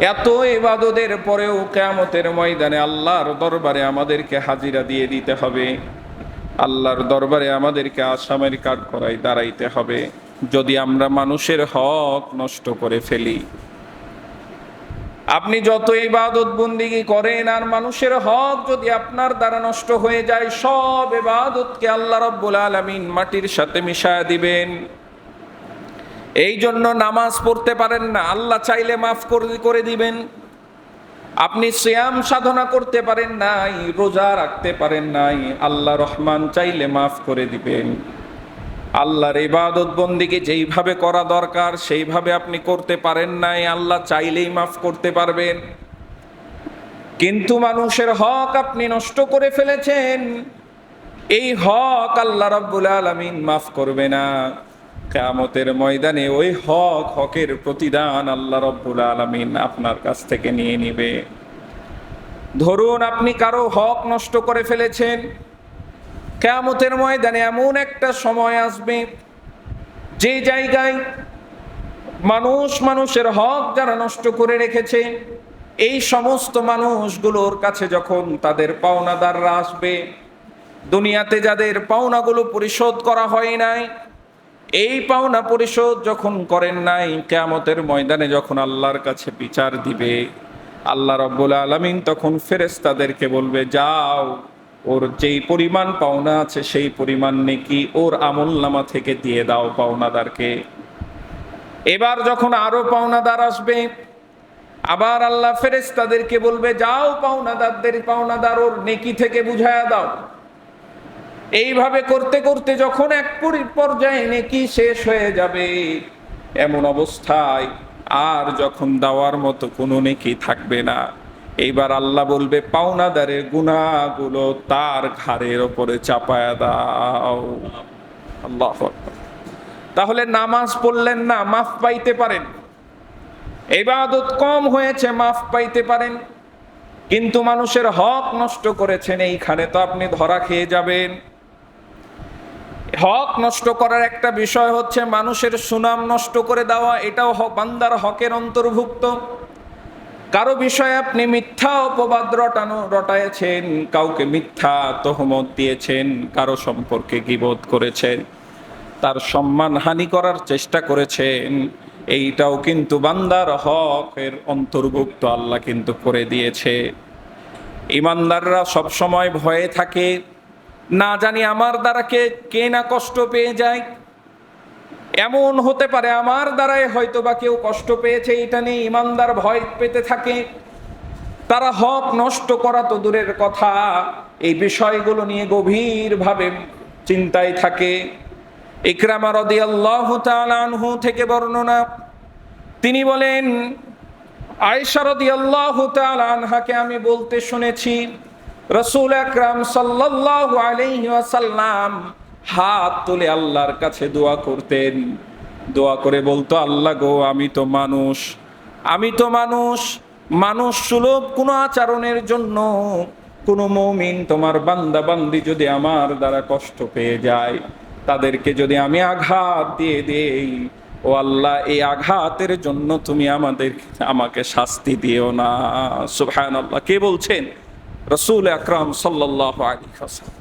এত ইবাদতের পরেও কেয়ামতের ময়দানে আল্লাহর দরবারে আমাদেরকে হাজিরা দিয়ে দিতে হবে। আল্লাহর দরবারে আমাদেরকে আসামের কাঠ করাই দাঁড়াইতে হবে। যদি আমরা মানুষের হক নষ্ট করে ফেলি। আপনি যত ইবাদত বন্দিগি করেন আর মানুষের হক যদি আপনার দ্বারা নষ্ট হয়ে যায়, সব ইবাদতকে আল্লাহ রব্বুল আলামিন মাটির সাথে মিশায়া দিবেন। এই জন্য নামাজ পড়তে পারেন না। আল্লাহ চাইলে মাফ করে দিবেন। আপনি শ্যাম সাধনা করতে পারেন নাই, রোজা রাখতে পারেন নাই, আল্লাহ রহমান চাইলে মাফ করে দিবেন। আল্লাহর ইবাদত বন্দিকে যেইভাবে করা দরকার, সেইভাবে আপনি করতে পারেন নাই, আল্লাহ চাইলেই মাফ করতে পারবেন। কিন্তু মানুষের হক আপনি নষ্ট করে ফেলেছেন। এই হক আল্লাহ রাব্বুল আলামিন মাফ করবে না। কেয়ামতের ময়দানে ওই হক, হকের প্রতিদান আল্লাহ রব্বুল আলামিন আপনার কাছ থেকে নিয়ে নিবে। ধরুন আপনি কারও হক নষ্ট করে ফেলেছেন। কেয়ামতের ময়দানে এমন একটা সময় আসবে, যে জায়গায় মানুষ মানুষের হক যারা নষ্ট করে রেখেছে, এই সমস্ত মানুষগুলোর কাছে যখন তাদের পাওনাদাররা আসবে, দুনিয়াতে যাদের পাওনাগুলো পরিশোধ করা হয় নাই এই পাওনা পরিশোধ যখন করেন নাই, কেয়ামতের ময়দানে যখন আল্লাহর কাছে বিচার দিবে, আল্লাহ রব্বুল আলমিন তখন ফেরেস্তাদেরকে বলবে, যাও, ওর যেই পরিমাণ পাওনা আছে, সেই পরিমাণ নেকি ওর আমল নামা থেকে দিয়ে দাও পাওনাদারকে। এবার যখন আরও পাওনাদার আসবে, আবার আল্লাহ ফেরেস্তাদেরকে বলবে, যাও পাওনাদারদের, পাওনাদার ওর নেকি থেকে বুঝায়া দাও। এইভাবে করতে করতে যখন এক পরি- পর্যায়ে নেকি শেষ হয়ে যাবে, এমন অবস্থায় আর যখন দেওয়ার মতো কোনো নেকি থাকবে না, এইবার আল্লাহ বলবে, পাওনাদারের গুণাগুলো তার ঘাড়ের ওপরে চাপায়া দাও। আল্লাহ তাহলে নামাজ পড়লেন না, মাফ পাইতে পারেন। এবাদত কম হয়েছে, মাফ পাইতে পারেন। কিন্তু মানুষের হক নষ্ট করেছেন, এইখানে তো আপনি ধরা খেয়ে যাবেন। হক নষ্ট করার একটা বিষয় হচ্ছে মানুষের সুনাম নষ্ট করে দেওয়া, এটাও বান্দার হকের অন্তর্ভুক্ত। কারও বিষয়ে আপনি মিথ্যা অপবাদ রটানো, রটাইছেন, কাউকে মিথ্যা তহমত দিয়েছেন, কারও সম্পর্কে গিবোধ করেছেন, তার সম্মান হানি করার চেষ্টা করেছেন, এইটাও কিন্তু বান্দার হকের অন্তর্ভুক্ত, আল্লাহ কিন্তু করে দিয়েছে। ইমানদাররা সব সময় ভয়ে থাকে না জানি আমার দ্বারা কে কে না কষ্ট পেয়ে যায়। এমন হতে পারে আমার দ্বারাই হয়তো বা কেউ কষ্ট পেয়েছে, এটা নিয়ে ইমানদার ভয় পেতে থাকে। তারা হক নষ্ট করা তো দূরের কথা, এই বিষয়গুলো নিয়ে গভীরভাবে চিন্তায় থাকে। ইকরামা তাআলা আনহু থেকে বর্ণনা, তিনি বলেন, আয়েশা রাদিয়াল্লাহু তাআলা আনহাকে আমি বলতে শুনেছি রসুল আকরাম সাল্লাল্লাহু আলাইহি ওয়াসাল্লাম হাত তুলে আল্লাহর কাছে দোয়া করতেন। দোয়া করে বলতো, আল্লাহ গো, আমি তো মানুষ, আমি তো মানুষ মানুষ সুলভ কোনো আচরণের জন্য কোনো মৌমিন তোমার বান্দা বান্দি যদি আমার দ্বারা কষ্ট পেয়ে যায়, তাদেরকে যদি আমি আঘাত দিয়ে দেই, ও আল্লাহ, এই আঘাতের জন্য তুমি আমাদের, আমাকে শাস্তি দিও না। সুবহানাল্লাহ। কে বলছেন? রসুল আকরাম সাল্লাল্লাহু আলাইহি ওয়াসাল্লাম